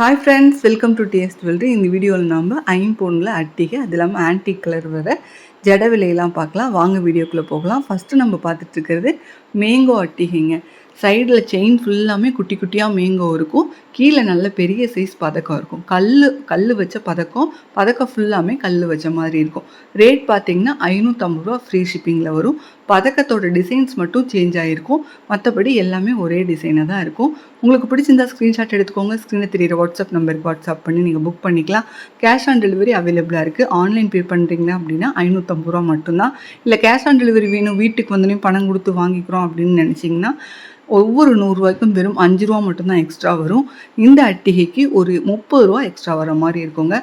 Hi friends welcome to taste வெல்ரி இந்த வீடியோவில் நம்ம ஐம்பொன்னில் அட்டிகை அது இல்லாமல் ஆன்டி கலர் வர ஜட விலையெல்லாம் பார்க்கலாம். வாங்க வீடியோக்குள்ளே போகலாம். ஃபஸ்ட்டு நம்ம பார்த்துட்டு இருக்கிறது மேங்கோ அட்டிகைங்க. சைடில் செயின் ஃபுல்லாமே குட்டி குட்டியாக மேங்கோ இருக்கும். கீழே நல்ல பெரிய சைஸ் பதக்கம் இருக்கும். கல் கல் வச்ச பதக்கம் பதக்கம் ஃபுல்லாமே கல் வச்ச மாதிரி இருக்கும். ரேட் பார்த்தீங்கன்னா ஐநூற்றம்பது ரூபா ஃப்ரீ ஷிப்பிங்கில் வரும். பதக்கத்தோட டிசைன்ஸ் மட்டும் சேஞ்ச் ஆகிருக்கும் மற்றபடி எல்லாமே ஒரே டிசைனாக தான் இருக்கும். உங்களுக்கு பிடிச்சிருந்தா ஸ்க்ரீன்ஷாட் எடுத்துக்கோங்க. ஸ்க்ரீனை தெரியிற வாட்ஸ்அப் நம்பருக்கு வாட்ஸ்அப் பண்ணி நீங்கள் புக் பண்ணிக்கலாம். கேஷ் ஆன் டெலிவரி அவைலபிளாக இருக்குது ஆன்லைன் பே பண்ணுறீங்க அப்படின்னா ஐநூற்றம்பது ரூபா மட்டும்தான். இல்லை கேஷ் ஆன் டெலிவரி வேணும் வீட்டுக்கு வந்தோடனே பணம் கொடுத்து வாங்கிக்கிறோம் அப்படின்னு நினச்சிங்கன்னா ஒவ்வொரு நூறுரூவாய்க்கும் வெறும் அஞ்சு ரூபா மட்டும்தான் எக்ஸ்ட்ரா வரும். இந்த அட்டிகைக்கு ஒரு முப்பது ரூபா எக்ஸ்ட்ரா வர மாதிரி இருக்குங்க.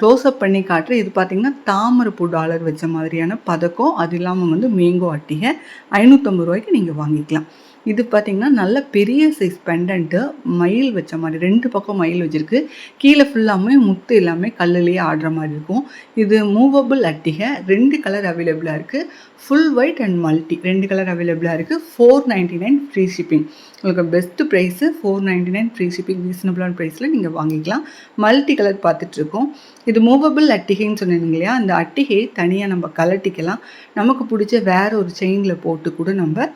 க்ளோஸ்அப் பண்ணி காட்டுற இது பார்த்திங்கன்னா தாமரைப்பூ டாலர் வச்ச மாதிரியான பதக்கம். அது இல்லாமல் வந்து மேங்கோ அட்டிகை. ஐநூற்றம்பது ரூபாய்க்கு நீங்கள் வாங்கிக்கலாம். இது பார்த்திங்கன்னா நல்ல பெரிய சைஸ் பெண்டன்ட்டு மயில் வச்ச மாதிரி ரெண்டு பக்கம் மயில் வச்சுருக்கு. கீழே ஃபுல்லாமே முத்து எல்லாமே கல்லுலேயே ஆடுற மாதிரி இருக்கும். இது மூவபிள் அட்டிகை ரெண்டு கலர் அவைலபிளாக இருக்குது ஃபுல் ஒயிட் அண்ட் மல்டி ரெண்டு கலர் அவைலபிளாக இருக்குது four ninety nine free shipping உங்களுக்கு best price four ninety nine free shipping ரீசனபிளான ப்ரைஸில் நீங்கள் வாங்கிக்கலாம். மல்டி கலர் பார்த்துட்ருக்கோம் இது மூவபிள் அட்டிகைன்னு சொன்னீங்க இல்லையா? அந்த அட்டிகையை தனியாக நம்ம கலட்டிக்கலாம் நமக்கு பிடிச்ச வேறு ஒரு செயினில் போட்டு கூட நம்ம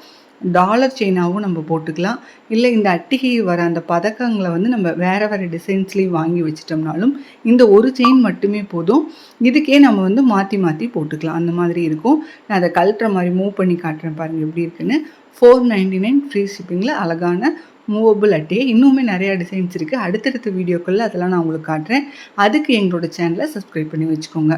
டாலர் செயினாகவும் நம்ம போட்டுக்கலாம். இல்லை இந்த அட்டிகை வர அந்த பதக்கங்களை வந்து நம்ம வேறு வேறு டிசைன்ஸ்லேயும் வாங்கி வச்சிட்டோம்னாலும் இந்த ஒரு செயின் மட்டுமே போதும். இதுக்கே நம்ம வந்து மாற்றி மாற்றி போட்டுக்கலாம். அந்த மாதிரி இருக்கும். நான் அதை கழட்டுற மாதிரி மூவ் பண்ணி காட்டுறேன் பாருங்கள் எப்படி இருக்குன்னு. ஃபோர் நைன்டி நைன் ஃப்ரீ ஷிப்பிங்கில் அழகான மூவபிள் அட்டையை. இன்னுமே நிறையா டிசைன்ஸ் இருக்குது அடுத்தடுத்த வீடியோக்களில் அதெல்லாம் நான் உங்களுக்கு காட்டுறேன். அதுக்கு எங்களோட சேனலை சப்ஸ்கிரைப் பண்ணி வச்சுக்கோங்க.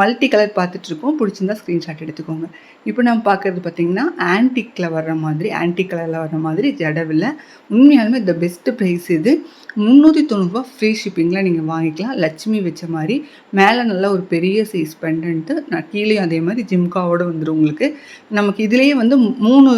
மல்டி கலர் பார்த்துட்ருக்கோம். பிடிச்சிருந்தா ஸ்க்ரீன்ஷாட் எடுத்துக்கோங்க. இப்போ நம்ம பார்க்குறது பார்த்திங்கன்னா ஆன்டிக்கில் வர்ற மாதிரி ஆன்டிக் கலரில் வர்ற மாதிரி ஜடவில் உண்மையாலுமே த பெஸ்ட்டு ப்ரைஸ் இது. முந்நூற்றி தொண்ணூறுபா ஃப்ரீ ஷிப்பிங்கில் நீங்கள் வாங்கிக்கலாம். லட்சுமி வச்ச மாதிரி மேலே நல்லா ஒரு பெரிய சைஸ் பெண்டன்ட்டு நான் கீழே அதே மாதிரி ஜிம்காவோடு வந்துடும் உங்களுக்கு. நமக்கு இதுலேயே வந்து மூணு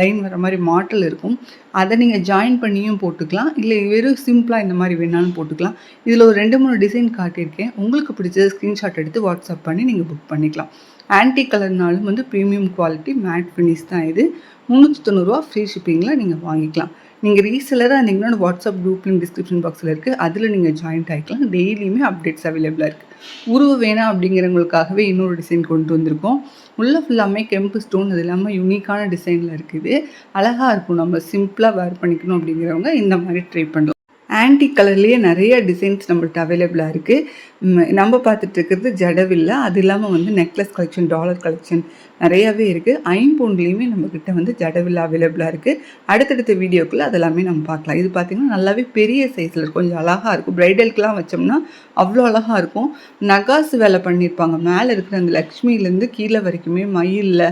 லைன் வர மாதிரி மாட்டல் இருக்கும். அதை நீங்கள் ஜாயின் பண்ணியும் போட்டுக்கலாம். இல்லை வெறும் சிம்பிளாக இந்த மாதிரி வேணாலும் போட்டுக்கலாம். இதில் ஒரு ரெண்டு மூணு டிசைன் காட்டியிருக்கேன். உங்களுக்கு பிடிச்ச ஸ்க்ரீன்ஷாட் எடுத்து வாட்ஸ்அப் பண்ணி நீங்கள் புக் பண்ணிக்கலாம். ஆன்டி கலர்னாலும் வந்து ப்ரீமியம் குவாலிட்டி மேட் ஃபினிஷ் தான் இது. முந்நூற்றி தொண்ணூறுரூவா ஃப்ரீ ஷிப்பிங்கில் நீங்கள் வாங்கிக்கலாம். நீங்கள் ரீசெலராக இருந்தீங்கன்னா வாட்ஸ்அப் குரூப் லிங்க் டிஸ்கிரிப்ஷன் பாக்ஸில் இருக்குது அதில் நீங்கள் ஜாயின்ட் ஆகிக்கலாம் டெய்லியுமே அப்டேட்ஸ் அவைலபிளாக இருக்குது உருவ வேணாம் அப்படிங்கிறவங்களுக்காகவே இன்னொரு டிசைன் கொண்டு வந்திருக்கோம். உள்ளே ஃபுல்லாமே கெம்பு ஸ்டோன் அது இல்லாமல் யூனிக்கான டிசைனில் இருக்குது. அழகாக இருக்கும். நம்ம சிம்பிளாக வேர் பண்ணிக்கணும் அப்படிங்கிறவங்க இந்த மாதிரி ட்ரை பண்ணலாம். ஆன்டி கலர்லேயே நிறைய டிசைன்ஸ் நம்மள்ட்ட அவைலபிளாக இருக்குது நம்ம பார்த்துட்டு இருக்கிறது ஜடவில்லை. அது இல்லாமல் வந்து நெக்லஸ் கலெக்ஷன் டாலர் கலெக்ஷன் நிறையாவே இருக்குது ஐம்பூன்லேயுமே நம்மக்கிட்ட வந்து ஜடவில்லா அவைலபிளாக இருக்குது அடுத்தடுத்த வீடியோக்குள்ளே அதெல்லாமே நம்ம பார்க்கலாம். இது பார்த்திங்கன்னா நல்லாவே பெரிய சைஸில் இருக்கும் கொஞ்சம் அழகாக இருக்கும் ப்ரைடலுக்குலாம் வச்சோம்னா அவ்வளோ அழகாக இருக்கும். நகாசு வேலை பண்ணியிருப்பாங்க மேலே இருக்கிற அந்த லக்ஷ்மியிலேருந்து கீழே வரைக்குமே மயிலில்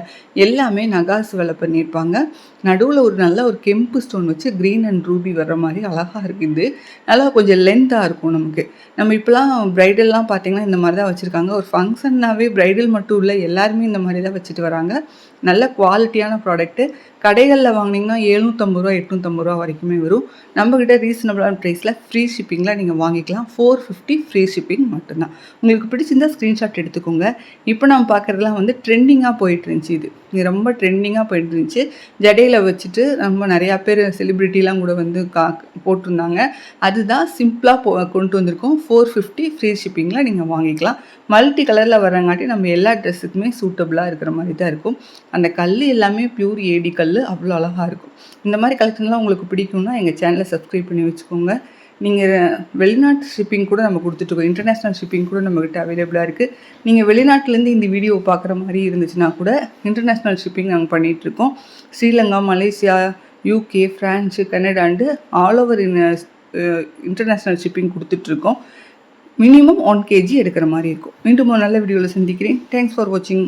எல்லாமே நகாசு வேலை பண்ணியிருப்பாங்க நடுவில் ஒரு நல்ல ஒரு கெம்பு ஸ்டோன் வச்சு க்ரீன் அண்ட் ரூபி வர்ற மாதிரி அழகாக இருக்குது நல்லா கொஞ்சம் லென்த்தாக இருக்கும் நமக்கு. நம்ம இப்போலாம் ப்ரைடல்லாம் பார்த்திங்கன்னா இந்த மாதிரி தான் வச்சுருக்காங்க. ஒரு ஃபங்க்ஷன்னாவே ப்ரைடல் மட்டும் இல்லை எல்லாருமே இந்த மாதிரி தான் வச்சுட்டு வராங்க. நல்ல குவாலிட்டியான ப்ராடக்ட்டு கடைகளில் வாங்கினீங்கன்னா எழுநூற்றம்பது ரூபா எட்நூற்றம்பது ரூபா வரைக்குமே வரும். நம்மக்கிட்ட ரீசனபிளான ப்ரைஸில் ஃப்ரீ ஷிப்பிங்கில் நீங்கள் வாங்கிக்கலாம். ஃபோர் ஃபிஃப்டி ஃப்ரீ ஷிப்பிங் மட்டும்தான். உங்களுக்கு பிடிச்சிருந்தா ஸ்க்ரீன்ஷாட் எடுத்துக்கோங்க. இப்போ நம்ம பார்க்குறதுலாம் வந்து ட்ரெண்டிங்காக போயிட்டு இருந்துச்சு இது. இது ரொம்ப ட்ரெண்டிங்காக போயிட்டு இருந்துச்சு ஜடையில் வச்சுட்டு ரொம்ப நிறையா பேர் செலிப்ரிட்டிலாம் கூட வந்து கா போட்டிருந்தாங்க. அதுதான் சிம்பிளாக போ கொண்டு வந்திருக்கோம். ஃபோர் ஃபிஃப்டி ஃப்ரீ ஷிப்பிங்கில் நீங்கள் வாங்கிக்கலாம். மல்டி கலரில் வரங்காட்டி நம்ம எல்லா ட்ரெஸ்ஸுக்குமே சூட்டபுளாக இருக்கிற மாதிரி தான் இருக்கும். அந்த கல் எல்லாமே பியூர் ஏடி கல் அவ்வளோ அழகாக இருக்கும். இந்த மாதிரி கலெக்ஷன்லாம் உங்களுக்கு பிடிக்கும்னா எங்கள் சேனலை சப்ஸ்கிரைப் பண்ணி வச்சுக்கோங்க. நீங்கள் வெளிநாட்டு ஷிப்பிங் கூட நம்ம கொடுத்துட்ருக்கோம் இன்டர்நேஷ்னல் ஷிப்பிங் கூட நம்மக்கிட்ட அவைலபிளாக இருக்குது நீங்கள் வெளிநாட்டிலேருந்து இந்த வீடியோ பார்க்குற மாதிரி இருந்துச்சுன்னா கூட இன்டர்நேஷ்னல் ஷிப்பிங் நாங்கள் பண்ணிகிட்ருக்கோம் Sri Lanka Malaysia UK France கனடாண்டு all over in international shipping கொடுத்துட்ருக்கோம் மினிமம் ஒன் கேஜி எடுக்கிற மாதிரி இருக்கும். மீண்டும் ஒரு நல்ல வீடியோவில் சந்திக்கிறேன். தேங்க்ஸ் ஃபார் வாட்சிங்